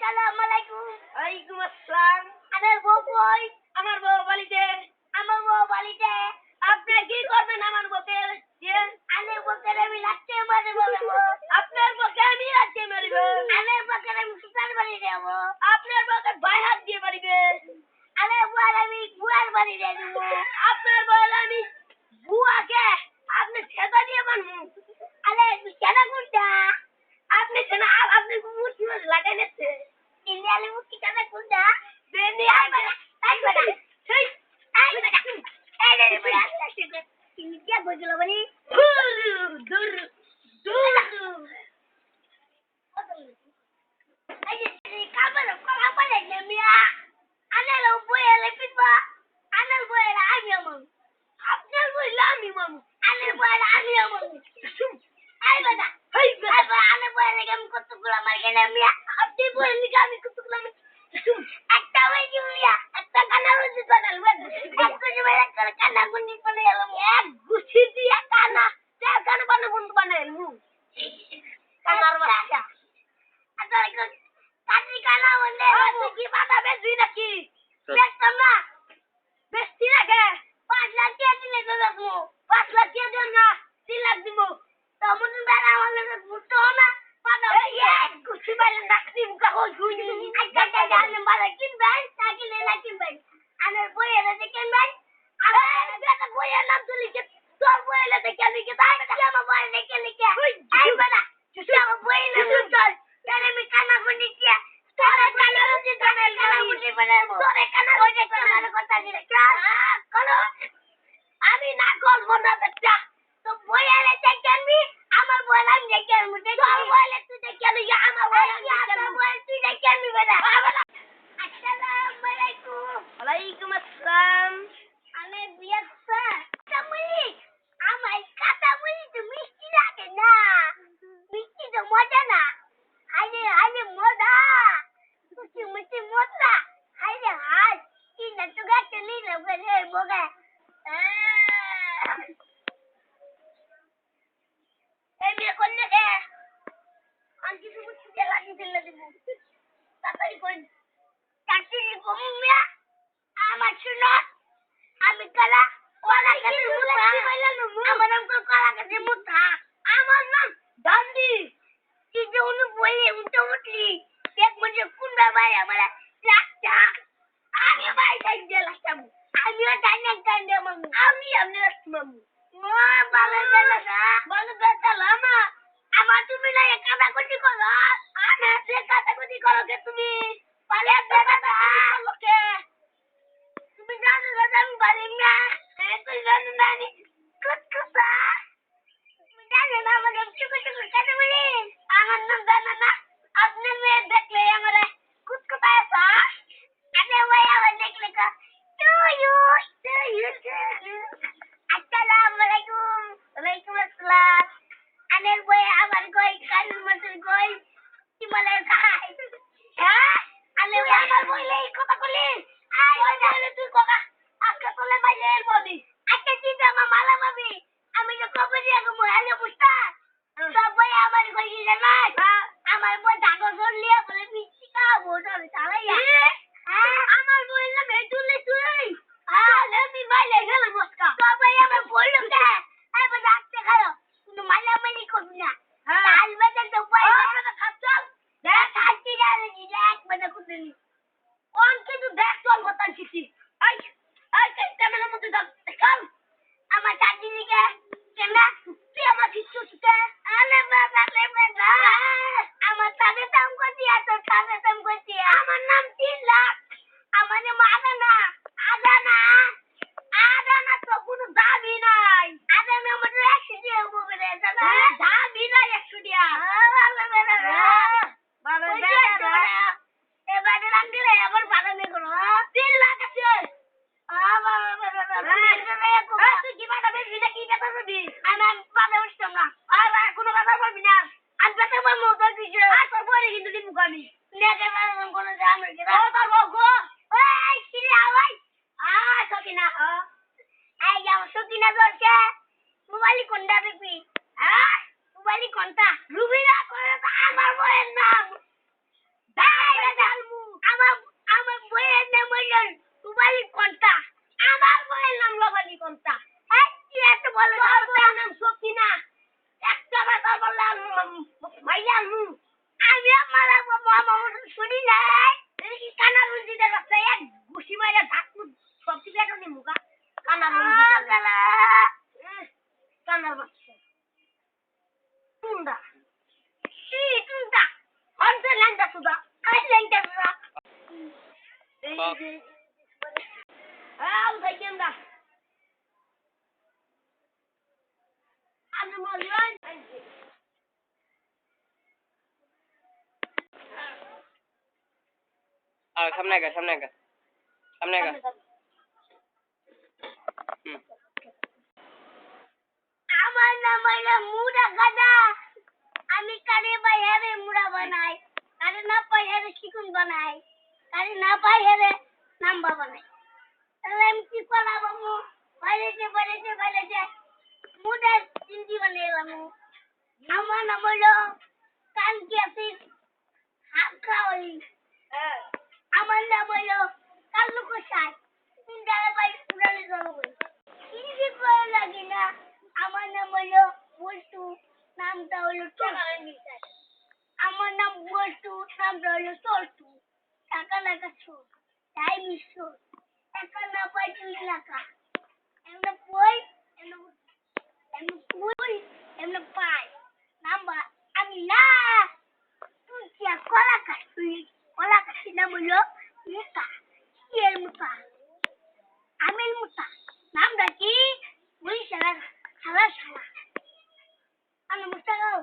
আসসালামু আলাইকুম ওয়ালাইকুম আসসালাম আমার বউ কই আমার বউ বাড়িতে আমার বউ বাড়িতে আপনি কি করবেন আমার বউকে যে আমার বউকে আমি লাট্টে মারে বলব আপনার বউকে আমি রাখতে মারিব আমার বউকে আমি সুতার বাড়ি দেবো আপনার বউকে বাই হাত দিয়ে মারিবে আমার বউর আমি গুয়ার বাড়ি দেবো আপনার বউকে আমি বুয়াকে Durr. আমি লেলা কিনবেন? আমার বই এনে কিনবেন। আমার বেটা বইয়ের নাম তো লিখে তোর বই এলে দেখে লিখে? তাই আমার বই লিখে? লিখে এই বেটা তুই আমার বই এলে চল। তাহলে আমি কানা বনি কি তোরে কানা রুটি বানাই কানা রুটি বানাবো। তোরে কানা রুটি বানানো কথা দিলে কলো আমি না করব না বেটা। তো বই এলে দেখে আনবি আমার বই আমি দেখে আনব তোর বই এলে তুই দেখে আনবি আমার বই আমি দেখে আনব তুই দেখে আনবি বেটা আসসালামু আলাইকুম ওয়ালাইকুম আসসালাম আমি বিয়াসা কাতামুলি আমার কাতামুলি তো মিষ্টি লাগে না মিষ্টি তো মজা না আরে আরে মজা মিষ্টি মিষ্টি মজা আরে হাই কি না তো গাছে নিলে বলে বগে এই মেয়ে করলে কে আমি কিছু বুঝতে লাগি দিলে দিব তাড়াতাড়ি কই তাড়াতাড়ি কম মিয়া আমার শুনো। আমি কালা কলা গাছের মুথা আমার নাম কলা গাছের মুথা আমার নাম ডান্ডি তুই যে উনি বলে উঠে উঠলি। দেখ মনে কোন বাবাই আমার লাস্টা আমি ভাই যাই যে লাস্টা আমিও ডাইনে ডাইনে মামু। আমি আমি লাস্ট মামু। ও ভালো বেলা না। বেলা আমার তুমি না কাটা কুটি করো। আমি কুটি করো যে তুমি পালে বেটা করো কে তুমি জানো না আমি পারি না হ্যাঁ তুই জানো না নি কুতকুতা তুমি জানো না আমাকে চুকু চুকু কেন বলি আমার নাম জানো না আপনি মেয়ে দেখলে আমার কুতকুতা আসা আমি ওই আবার দেখলে কা to you to you to you আসসালামু আলাইকুম ওয়ালাইকুম আসসালাম আনের বই আমার কই কান মতন কই কি বলে খাই হ্যাঁ আলে ওই আমার বইলে এই কথা কলি আই বলে তুই কোকা আজকে তোলে বাইরে এর বলি আজকে তুই তো আমার মালা মাবি আমি তো কবে দিয়ে গো মোহালে বুঝতা সব বই আমার কই গিয়ে না আমার বই ঢাকা করলিয়া বলে মিষ্টি খাব তবে চালাইয়া হ্যাঁ আমার বই না মেটুলে তুই হ্যাঁ আমি বাইরে গেলে বসকা সবাই আমার বলল কে এই বই রাখতে খাও কিন্তু মালা মালি করবি না হ্যাঁ কাল বেতন তো পাই আমরা তো খাচ্ছাল দেখ খাচ্ছি না রে দেখ মানে কুদলি কোন কিন্তু দেখ চল বতান শিখছি আই আই কে তেমন মতো দাও কাল আমার চাচি দিকে কেনা তুই আমার শিষ্য শিখে আলে বাবা লে বাবা আমার তাদের দাম করছি আর তোর তাদের দাম করছি আমার নাম তিন লাখ আমার নাম আদানা আদানা আদানা তো কোনো দামই নাই আদানা আমাদের একশো দিয়ে উপরে দাদা দামি না একশো দিয়া বাবা বেটা এবারে রান্দিলে আবার বাদামি করো তিন লাখ আছে আর তুই কি বাটা বেশি না কি বেটা দিবি আমার বাবা উঠতাম না আর আর কোনো কথা বলবি না আমি বাবা আমার মতো দিছে আর তোর বইরে কিন্তু দিব আমি নেকে বাবা কোনো জানো কি ও তোর বউ ওই সিরি আওয়াই আয় সকিনা এই যাও সকিনা দরকে মোবাইল কোনটা দেখবি হ্যাঁ মোবাইল কোনটা রুবিনা করে তো আমার বইয়ের নাম দাই মামুর শুনি নাই? কানা দে রাস্তা এক ঘুষি মাইরা ধাকু সবজি বেটো নি মুকা কানা রুজি কালা কানা। বাচ্চা। টুন্ডা। সি টুন্ডা। হন্তে ল্যাংটা সুদা। কাই ল্যাংটা সুদা। আউ ভাই কেমদা আমি মরিয়ান সামনে আগা সামনে আগা সামনে আগা আমার নাম হলো মুড়া গাদা। আমি কারে বাই হেরে মুড়া বানাই কারে না পাই হেরে চিকুন বানাই কারে না পাই হেরে নাম্বা বানাই। তাহলে আমি কি করলাম বাবু বাইরেছে বাইরেছে বাইরেছে মুড়া চিন্তি বানিয়ে আমার নাম হলো কানকি আসিস হাত খাওয়াই আমার নাম হলো কাল্লু কোষাই তিনটারে বাড়ি পুরানো জনগণ হিন্দি ভালো লাগে না, আমার নাম হলো বল্টু, নামটা হলো আমার নাম বল্টু, নামটা হলো টল্টু টাকা লাগা ছোট তাই মিশ্র। টাকা না পাই তুই টাকা এমনি বই এমনি বই এমনি পাই। নাম্বার, আমি না তুই কি কলা কাশ তুই কলা কাশি নাম হলো মুতা কি এর মুতা আমিল মুতা নামটা কি ওই সারা সারা সারা আমি মুতা গাও